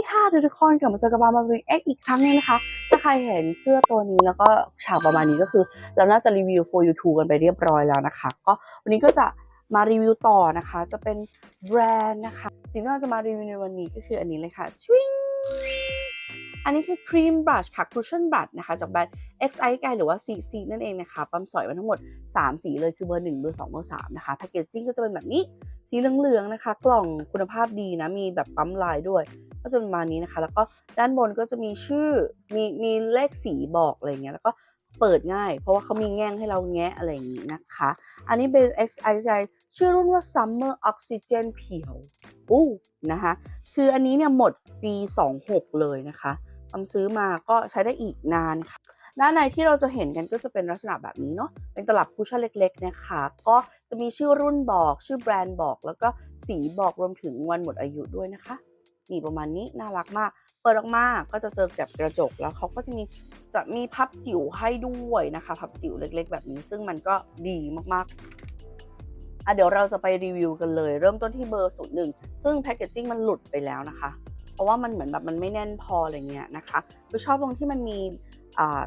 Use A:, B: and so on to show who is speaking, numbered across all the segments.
A: ดีค่ะทุกคนกลับมาเจอกับปามารีเอ็กอีกครั้งนึงนะคะ ถ้าใครเห็นเสื้อตัวนี้แล้วก็ฉากประมาณนี้ก็คือ เราน่าจะรีวิว for you two กันไปเรียบร้อยแล้วนะคะ ก็วันนี้ก็จะมารีวิวต่อนะคะ จะเป็นแบรนด์นะคะ สิ่งที่เราจะมารีวิวในวันนี้ก็คืออันนี้เลยค่ะชวิงอันนี้คือครีมบลัชค่ะ cushion brush นะคะจากแบรนด์ XI ไกหรือว่า CC นั่นเองนะคะปั๊มสอยมาทั้งหมด 3 สีเลยคือเบอร์1เบอร์2เบอร์3นะคะแพคเกจจิ้งก็จะเป็นแบบนี้สีเหลืองๆนะคะ กล่องคุณภาพดีนะ มีแบบปั๊มลายด้วย ก็จะประมาณนี้นะคะ แล้วก็ด้านบนก็จะมีชื่อมีมีเลขสีบอกอะไรเงี้ยแล้วก็เปิดง่าย เพราะว่าเขามีแง่งให้เราแงะอะไรอย่างนี้นะคะ อันนี้เป็น XI ชื่อรุ่นว่า Summer Oxygen เพียวอู้นะคะคืออันนี้เนี่ยหมดปี 26 เลยนะคะทำซื้อมาก็ใช้ได้อีกนานค่ะด้านในที่เราจะเห็นกันก็จะเป็นลักษณะแบบนี้เนาะ เป็นตลับคุชชั่นเล็กๆนะคะ ก็จะมีชื่อรุ่นบอก ชื่อแบรนด์บอก แล้วก็สีบอกรวมถึงวันหมดอายุด้วยนะคะ นี่ประมาณนี้น่ารักมาก เปิดออกมาก็จะเจอกับกระจกแล้วเขาก็จะมีจะมีพับจิ๋วให้ด้วยนะคะพับจิ๋วเล็ก ๆ แบบนี้ ซึ่งมันก็ดีมากๆอะเดี๋ยวเราจะไปรีวิวกันเลย เริ่มต้นที่เบอร์ศูนย์หนึ่งซึ่งแพคเกจจิ้งมันหลุดไปแล้วนะคะ เพราะว่ามันเหมือนแบบมันไม่แน่นพออะไรเงี้ยนะคะคือชอบตรงที่มันมี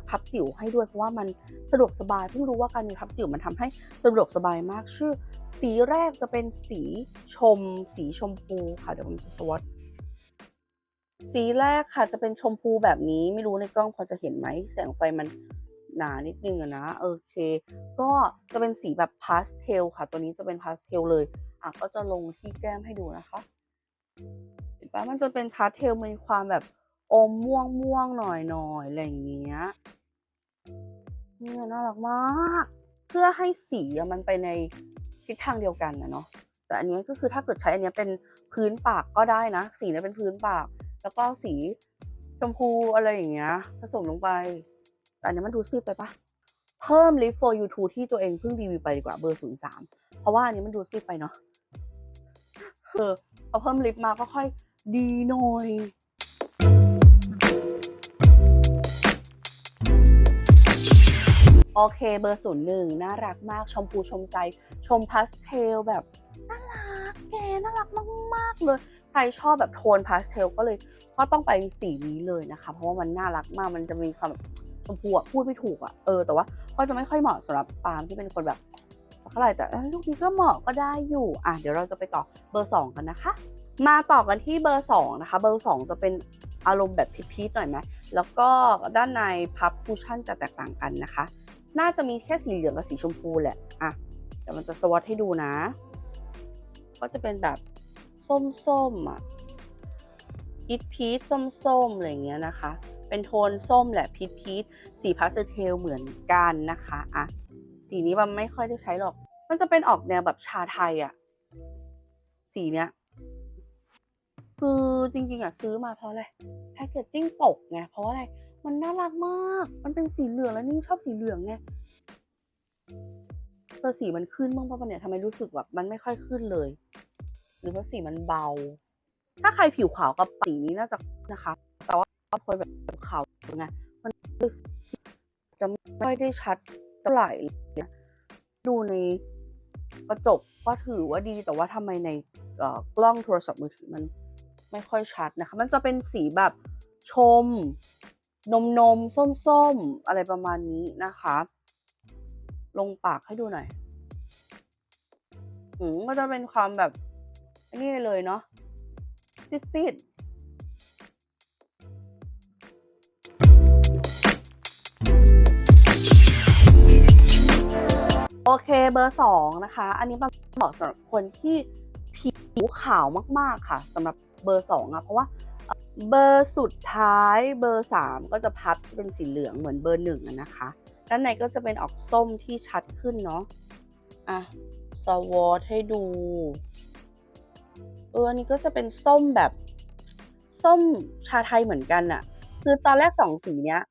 A: พับจิ๋วให้ด้วยเพราะว่ามันสะดวกสบายเพิ่งรู้ว่าการมีพับจิ๋วมันทำให้สะดวกสบายมากชื่อ สีแรกจะเป็นสีชม สีชมพูค่ะเดี๋ยวผมจะสวอต สีแรกค่ะจะเป็นชมพูแบบนี้ไม่รู้ในกล้องพอจะเห็นไหมแสงไฟมันหนานิดนึงอะนะโอเค ก็จะเป็นสีแบบพาสเทลค่ะ ตัวนี้จะเป็นพาสเทลเลยอะก็จะลงที่แก้มให้ดูนะคะเห็นปะมันจะเป็นพาสเทลมีความแบบอมม่วงม่วงๆหน่อยหน่อยๆอะไรอย่างเงี้ยเนี่ยน่ารักมาก เพื่อให้สีมันไปในทิศทางเดียวกันนะเนาะแต่อันนี้ก็คือถ้าเกิดใช้อันนี้เป็นพื้นปากก็ได้นะ สีนี้เป็นพื้นปาก แล้วก็สีชมพูอะไรอย่างเงี้ย ผสมลงไป แต่อันนี้มันดูซีดไปปะเพิ่ม Lift for you two ที่ตัวเองเพิ่งรีวิวไปดีกว่าเบอร์03เพราะว่าอันนี้มันดูซีดไปเนาะเออพอเพิ่มลิฟต์มาก็ค่อยดีหน่อยโอเคเบอร์ศูนย์หนึ่งน่ารักมาก ชมพูชมใจ ชมพาสเทลแบบ น่ารักแกน่ารักมาก ๆ เลย ใครชอบแบบโทนพาสเทลก็เลยก็ต้องไปสีนี้เลยนะคะ เพราะว่ามันน่ารักมากมันจะมีความชมพูอะพูดไม่ถูกอะเออแต่ว่าก็จะไม่ค่อยเหมาะสำหรับปาล์มที่เป็นคนแบบเท่าไหร่แต่ลูกนี้ก็เหมาะก็ได้อยู่อะเดี๋ยวเราจะไปต่อเบอร์สองกันนะคะ มาต่อกันที่เบอร์สองนะคะ เบอร์สองจะเป็นอารมณ์แบบพีชๆหน่อยไหมแล้วก็ด้านในพับคูชั่นจะแตกต่างกันนะคะ น่าจะมีแค่สีเหลืองกับสีชมพูแหละอะเดี๋ยวมันจะสวอตให้ดูนะ ก็จะเป็นแบบ ส้มๆอะพีชพีชส้มๆอะไรเงี้ยนะคะ เป็นโทนส้มแหละพีชพีชสีพาสเทลเหมือนกันนะคะอะสีนี้มันไม่ค่อยได้ใช้หรอก มันจะเป็นออกแนวแบบชาไทยอะ สีเนี้ย คือจริง ๆอะซื้อมาเพราะอะไรแพคเกจจิ้งตกไงเพราะอะไร มันน่ารักมาก มันเป็นสีเหลืองแล้วนี่ชอบสีเหลืองไงแต่สีมันขึ้นบ้างป่ะเนี่ยทำไมรู้สึกแบบมันไม่ค่อยขึ้นเลย หรือว่าสีมันเบา ถ้าใครผิวขาวกับสีนี้น่าจะนะคะ แต่ว่าคนแบบขาวไงมันจะไม่ได้ชัดเท่าไหร่ดูในกระจกก็ถือว่าดีแต่ว่าทำไมในกล้องโทรศัพท์มือถือมันไม่ค่อยชัดนะคะ มันจะเป็นสีแบบชม นมนมส้มส้มอะไรประมาณนี้นะคะ ลงปากให้ดูหน่อยหืมก็จะเป็นความแบบ อันนี่เลยเนาะซีดๆโอเคเบอร์สองนะคะ อันนี้มันเหมาะสำหรับคนที่ผิวขาวมากๆค่ะสำหรับเบอร์สองอะเพราะว่าเบอร์สุดท้ายเบอร์3ก็จะพับจะเป็นสีเหลืองเหมือนเบอร์หนึ่งนะคะด้านในก็จะเป็นออกส้มที่ชัดขึ้นเนาะอะสวอตให้ดู เอออันนี้ก็จะเป็นส้มแบบ ส้มชาไทยเหมือนกันอะคือตอนแรกสองสีเนี้ย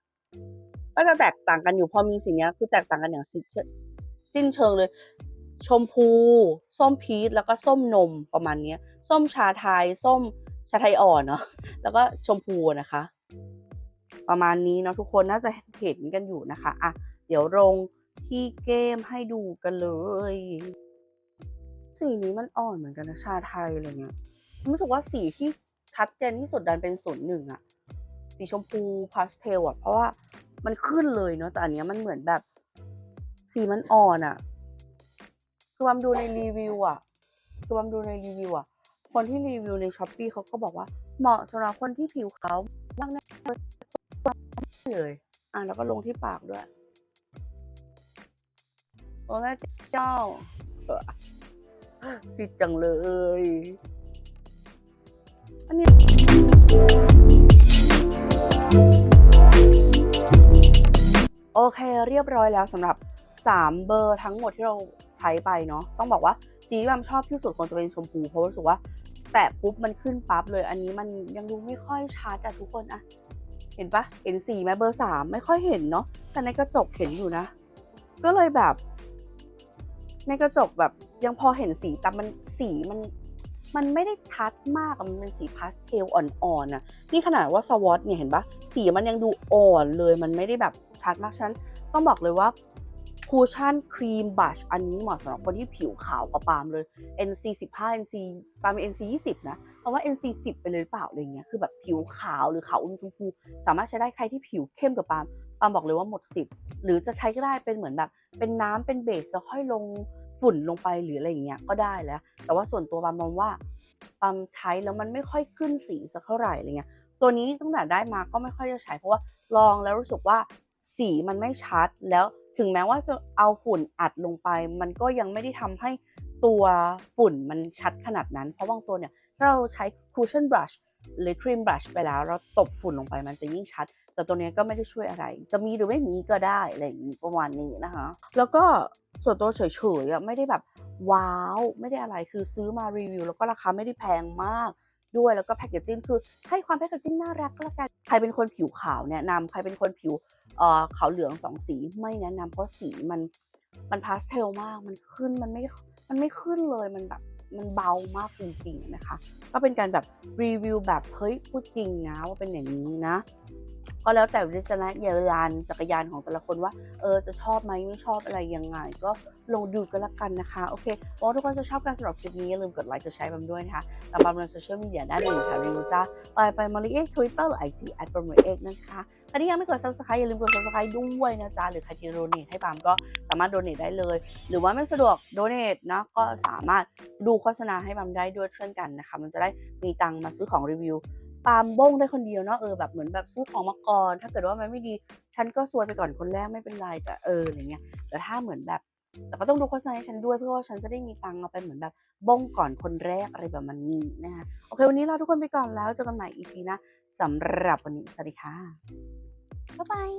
A: ก็จะแตกต่างกันอยู่พอมีสีเนี้ย คือแตกต่างกันอย่างสิ้นเชิงสิ้นเชิงเลย ชมพู ส้มพีชแล้วก็ส้มนมประมาณเนี้ย ส้มชาไทย ส้มชาไทยอ่อนเนาะแล้วก็ชมพูนะคะ ประมาณนี้เนาะทุกคนน่าจะเห็นกันอยู่นะคะอะเดี๋ยวลงที่เกมให้ดูกันเลย สีนี้มันอ่อนเหมือนกันนะชาไทยอะไรเงี้ยรู้สึกว่าสีที่ชัดเจนที่สุดดันเป็นศูนย์หนึ่งอะสีชมพูพาสเทลอะเพราะว่ามันขึ้นเลยเนาะแต่อันเนี้ยมันเหมือนแบบ สีมันอ่อนอะคือบัมดูในรีวิวอะคือบัมดูในรีวิวอะคนที่รีวิวในช้อปปีเขาก็บอกว่าเหมาะสำหรับคนที่ผิวขาวมากแน่เลย อะแล้วก็ลงที่ปากด้วย โอ้แม่เจ้าเออ สิจังเลย อันนี้โอเคเรียบร้อยแล้วสำหรับ 3 เบอร์ทั้งหมดที่เราใช้ไปเนาะต้องบอกว่าสีที่บัมชอบที่สุดคงจะเป็นชมพูเพราะรู้สึกว่า แตะปุ๊บมันขึ้นปั๊บเลย อันนี้มันยังดูไม่ค่อยชัดอะทุกคนอะเห็นปะเห็นสีไหมเบอร์สามไม่ค่อยเห็นเนาะแต่ในกระจกเห็นอยู่นะ ก็เลยแบบ ในกระจกแบบ ยังพอเห็นสีแต่มันสีมันมันไม่ได้ชัดมากมันเป็นสีพาสเทลอ่อนๆนะนี่ขนาดว่าสวอตเนี่ยเห็นปะสีมันยังดูอ่อนเลยมันไม่ได้แบบชัดมากฉันต้องบอกเลยว่าคูชั่นครีมบัชอันนี้เหมาะสำหรับคนที่ผิวขาวกว่าปาล์มเลย NC 15 NC ปาล์มเป็น NC 20 นะเพราะว่า NC 10 ไปเลยเปล่าอะไรเงี้ยคือแบบผิวขาวหรือขาวอมชมพูสามารถใช้ได้ใครที่ผิวเข้มกว่าปาล์มปาล์มบอกเลยว่าหมดสิทธิ์หรือจะใช้ก็ได้เป็นเหมือนแบบเป็นน้ำเป็นเบสแล้วค่อยลง ฝุ่นลงไปหรืออะไรอย่างเงี้ยก็ได้แล้ว แต่ว่าส่วนตัวปาล์มมองว่าปาล์มใช้แล้วมันไม่ค่อยขึ้นสีสักเท่าไหร่อะไรเงี้ยตัวนี้ตั้งแต่ได้มาก็ไม่ค่อยจะใช้เพราะว่าลองแล้วรู้สึกว่าสีมันไม่ชัดแล้วถึงแม้ว่าจะเอาฝุ่นอัดลงไป มันก็ยังไม่ได้ทำให้ตัวฝุ่นมันชัดขนาดนั้น เพราะบางตัวเนี่ยถ้าเราใช้ cushion brush หรือ cream brush ไปแล้วเราตบฝุ่นลงไปมันจะยิ่งชัด แต่ตัวเนี้ยก็ไม่ได้ช่วยอะไร จะมีหรือไม่มีก็ได้อะไรอย่างนี้ประมาณนี้นะคะแล้วก็ส่วนตัวเฉยๆไม่ได้แบบว้าวไม่ได้อะไรคือซื้อมารีวิว แล้วก็ราคาไม่ได้แพงมากด้วยแล้วก็แพคเกจจิ้งคือให้ความแพคเกจจิ้งน่ารักก็แล้วกันใครเป็นคนผิวขาวแนะนำใครเป็นคนผิวเอ่อขาวเหลืองสองสีไม่แนะนำเพราะสีมันมันพาสเทลมากมันขึ้นมันไม่มันไม่ขึ้นเลยมันแบบ มันเบามากจริงๆนะคะ ก็เป็นการแบบรีวิวแบบเฮ้ยพูดจริงนะว่าเป็นอย่างนี้นะ ก็แล้วแต่วิจารณญาณจักรยานของแต่ละคนว่าเออจะชอบไหมไม่ชอบอะไรยังไง ก็ลองดูกันละกันนะคะโอเคหวังว่าทุกคนจะชอบการสำหรับคลิปนี้อย่าลืมกดไลค์กดแชร์บัมด้วยนะคะตามบัมในโซเชียลมีเดียด้านหนึ่งค่ะรีวิวจ้าไปไปมาริเอ็กทวิตเตอร์หรือไอจีแอดประมเอ็กนะคะ ครที่ยังไม่กด subscribe อย่าลืมกด subscribe ด้วยนะจ๊ะหรือใครที่โดเนทให้ปามก็สามารถโดเนทได้เลย หรือว่าไม่สะดวกโดเนทนะก็สามารถดูโฆษณาให้ปามได้ด้วยเช่นกันนะคะ มันจะได้มีตังค์มาซื้อของรีวิวปามบ้งได้คนเดียวเนาะเออแบบเหมือนแบบซื้อของมาก่อน ถ้าเกิดว่ามันไม่ดี ฉันก็ซวยไปก่อนคนแรกไม่เป็นไรแต่เอออะไรเงี้ยแต่ถ้าเหมือนแบบ แต่ก็ต้องดูโฆษณาให้ฉันด้วยเพื่อว่าฉันจะได้มีตังค์เอาไปเหมือนแบบบ้งก่อนคนแรกอะไรแบบมันนี้นะคะโอเค วันนี้เราทุกคนไปก่อนแล้วเจอกันใหม่ EP หนะสำหรับวันนี้สวัสดีค่ะบ๊ายบาย